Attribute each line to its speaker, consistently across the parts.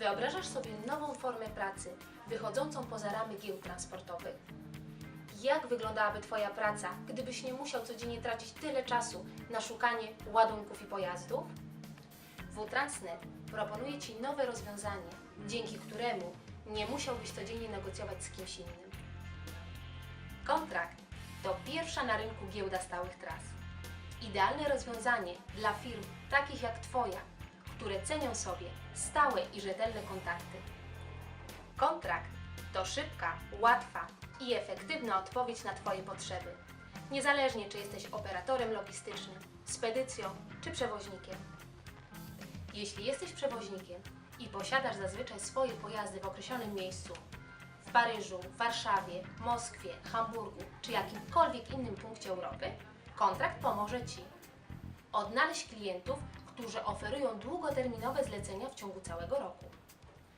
Speaker 1: Wyobrażasz sobie nową formę pracy, wychodzącą poza ramy giełd transportowych? Jak wyglądałaby Twoja praca, gdybyś nie musiał codziennie tracić tyle czasu na szukanie ładunków i pojazdów? WTransnet proponuje Ci nowe rozwiązanie, dzięki któremu nie musiałbyś codziennie negocjować z kimś innym. Kontrakt to pierwsza na rynku giełda stałych tras. Idealne rozwiązanie dla firm takich jak Twoja, które cenią sobie stałe i rzetelne kontakty. Kontrakt to szybka, łatwa i efektywna odpowiedź na Twoje potrzeby, niezależnie czy jesteś operatorem logistycznym, spedycją czy przewoźnikiem. Jeśli jesteś przewoźnikiem i posiadasz zazwyczaj swoje pojazdy w określonym miejscu, w Paryżu, Warszawie, Moskwie, Hamburgu czy jakimkolwiek innym punkcie Europy, kontrakt pomoże Ci odnaleźć klientów, którzy oferują długoterminowe zlecenia w ciągu całego roku,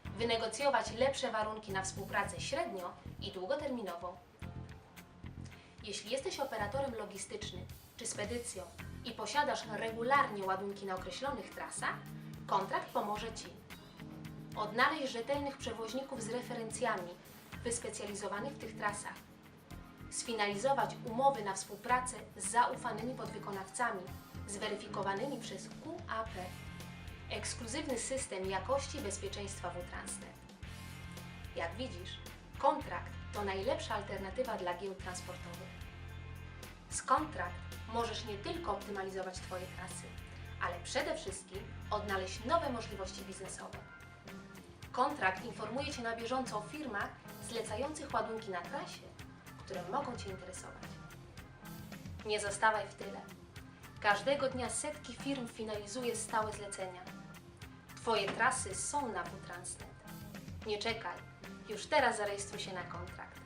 Speaker 1: wynegocjować lepsze warunki na współpracę średnio i długoterminową. Jeśli jesteś operatorem logistycznym czy spedycją i posiadasz regularnie ładunki na określonych trasach, kontrakt pomoże Ci. Odnaleźć rzetelnych przewoźników z referencjami wyspecjalizowanych w tych trasach, sfinalizować umowy na współpracę z zaufanymi podwykonawcami, zweryfikowanymi przez QAP, ekskluzywny system jakości bezpieczeństwa WTransnet. Jak widzisz, kontrakt to najlepsza alternatywa dla giełd transportowych. Z kontrakt możesz nie tylko optymalizować Twoje trasy, ale przede wszystkim odnaleźć nowe możliwości biznesowe. Kontrakt informuje Cię na bieżąco o firmach zlecających ładunki na trasie, które mogą Cię interesować. Nie zostawaj w tyle. Każdego dnia setki firm finalizuje stałe zlecenia. Twoje trasy są na WTransnet. Nie czekaj, już teraz zarejestruj się na kontrakt.